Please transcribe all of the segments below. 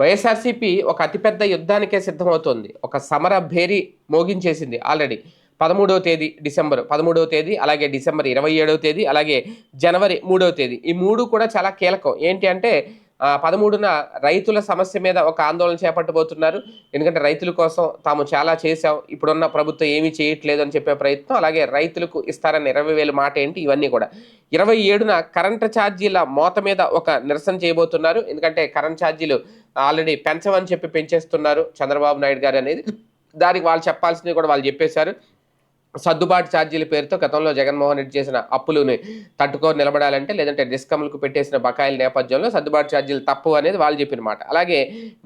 వైఎస్ఆర్సీపీ ఒక అతిపెద్ద యుద్ధానికే సిద్ధమవుతోంది. ఒక సమర భేరీ మోగించేసింది ఆల్రెడీ. పదమూడవ తేదీ డిసెంబర్ పదమూడవ తేదీ అలాగే డిసెంబర్ ఇరవై ఏడవ తేదీ అలాగే జనవరి మూడవ తేదీ. ఈ మూడు కూడా చాలా కీలకం. ఏంటి అంటే పదమూడున రైతుల సమస్య మీద ఒక ఆందోళన చేపట్టబోతున్నారు. ఎందుకంటే రైతుల కోసం తాము చాలా చేశాం. ఇప్పుడున్న ప్రభుత్వం ఏమీ చేయట్లేదు అని చెప్పే ప్రయత్నం. అలాగే రైతులకు ఇస్తారన్న ఇరవై వేల మాట ఏంటి? ఇవన్నీ కూడా. ఇరవై ఏడున కరెంటు ఛార్జీల మోత మీద ఒక నిరసన చేయబోతున్నారు. ఎందుకంటే కరెంట్ ఛార్జీలు ఆల్రెడీ పెంచమని చెప్పి పెంచేస్తున్నారు చంద్రబాబు నాయుడు గారు అనేది. దానికి వాళ్ళు చెప్పాల్సింది కూడా వాళ్ళు చెప్పేశారు. సర్దుబాటు ఛార్జీల పేరుతో గతంలో జగన్మోహన్ రెడ్డి చేసిన అప్పులను తట్టుకొని నిలబడాలంటే లేదంటే డిస్కమ్లకు పెట్టేసిన బకాయిల నేపథ్యంలో సర్దుబాటు ఛార్జీలు తప్పు అనేది వాళ్ళు చెప్పిన మాట అలాగే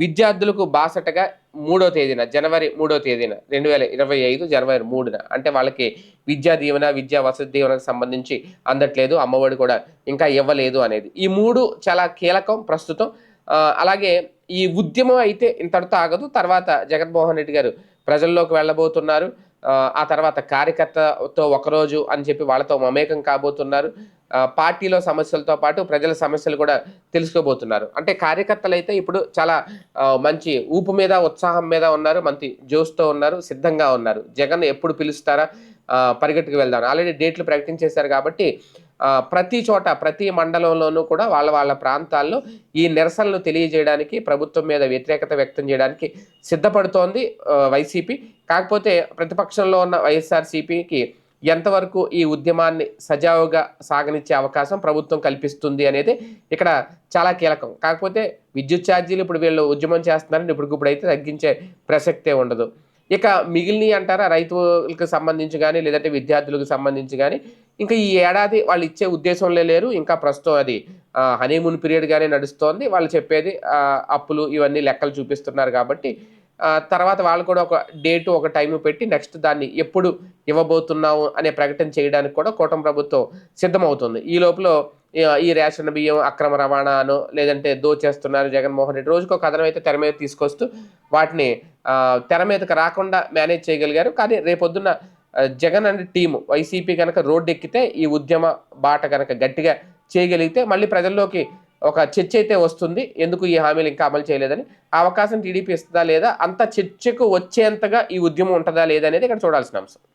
విద్యార్థులకు బాసటగా మూడో తేదీన జనవరి మూడో తేదీన రెండు వేల ఇరవై ఐదు జనవరి మూడున అంటే వాళ్ళకి విద్యా దీవెన విద్యా వసతి దీవెనకు సంబంధించి అందట్లేదు అమ్మఒడి కూడా ఇంకా ఇవ్వలేదు అనేది. ఈ మూడు చాలా కీలకం ప్రస్తుతం. అలాగే ఈ ఉద్యమం అయితే ఇంతటితో ఆగదు. తర్వాత జగన్మోహన్ రెడ్డి గారు ప్రజల్లోకి వెళ్ళబోతున్నారు. ఆ, తర్వాత కార్యకర్తతో ఒకరోజు అని చెప్పి వాళ్ళతో మమేకం కాబోతున్నారు. పార్టీలో సమస్యలతో పాటు ప్రజల సమస్యలు కూడా తెలుసుకోబోతున్నారు. అంటే కార్యకర్తలు అయితే ఇప్పుడు చాలా మంచి ఊపు మీద ఉత్సాహం మీద ఉన్నారు. మంచి జోష్తో ఉన్నారు సిద్ధంగా ఉన్నారు. జగన్ ఎప్పుడు పిలుస్తారా? పరిగెట్టుకు వెళ్దాం. ఆల్రెడీ డేట్లు ప్రకటించేశారు కాబట్టి ప్రతి చోట ప్రతి మండలంలోనూ కూడా వాళ్ళ వాళ్ళ ప్రాంతాల్లో ఈ నిరసనలు తెలియజేయడానికి ప్రభుత్వం మీద వ్యతిరేకత వ్యక్తం చేయడానికి సిద్ధపడుతోంది వైసీపీ. కాకపోతే ప్రతిపక్షంలో ఉన్న వైఎస్ఆర్సీపీకి ఎంతవరకు ఈ ఉద్యమాన్ని సజావుగా సాగనిచ్చే అవకాశం ప్రభుత్వం కల్పిస్తుంది అనేది ఇక్కడ చాలా కీలకం. కాకపోతే విద్యుత్ ఛార్జీలు ఇప్పుడు వీళ్ళు ఉద్యమం చేస్తున్నారని ఇప్పటికిప్పుడైతే తగ్గించే ప్రసక్తే ఉండదు. ఇక మిగిలినవి అంటారా? రైతులకు సంబంధించి కానీ లేదంటే విద్యార్థులకు సంబంధించి కానీ ఇంకా ఈ ఏడాది వాళ్ళు ఇచ్చే ఉద్దేశంలో లేరు. ఇంకా ప్రస్తుతం అది హనీమూన్ పీరియడ్గానే నడుస్తోంది. వాళ్ళు చెప్పేది అప్పులు ఇవన్నీ లెక్కలు చూపిస్తున్నారు కాబట్టి తర్వాత వాళ్ళు కూడా ఒక డేటు ఒక టైం పెట్టి నెక్స్ట్ దాన్ని ఎప్పుడు ఇవ్వబోతున్నాము అనే ప్రకటన చేయడానికి కూడా కూటమి ప్రభుత్వం సిద్ధమవుతుంది. ఈ లోపల ఈ- రేషన్ బియ్యం అక్రమ రవాణాను లేదంటే దోచేస్తున్నారు జగన్మోహన్ రెడ్డి. రోజుకో కథనం అయితే తెర మీద తీసుకొస్తూ వాటిని తెర మీదకి రాకుండా మేనేజ్ చేయగలిగారు. కానీ రేపొద్దున జగన్ అనే టీము వైసీపీ కనుక రోడ్డు ఎక్కితే ఈ ఉద్యమ బాట కనుక గట్టిగా చేయగలిగితే మళ్ళీ ప్రజల్లోకి ఒక చర్చ అయితే వస్తుంది. ఎందుకు ఈ హామీలు ఇంకా అమలు చేయలేదని? అవకాశం టీడీపీ ఇస్తుందా లేదా? అంత చర్చకు వచ్చేంతగా ఈ ఉద్యమం ఉంటుందా లేదా అనేది ఇక్కడ చూడాల్సిన అంశం.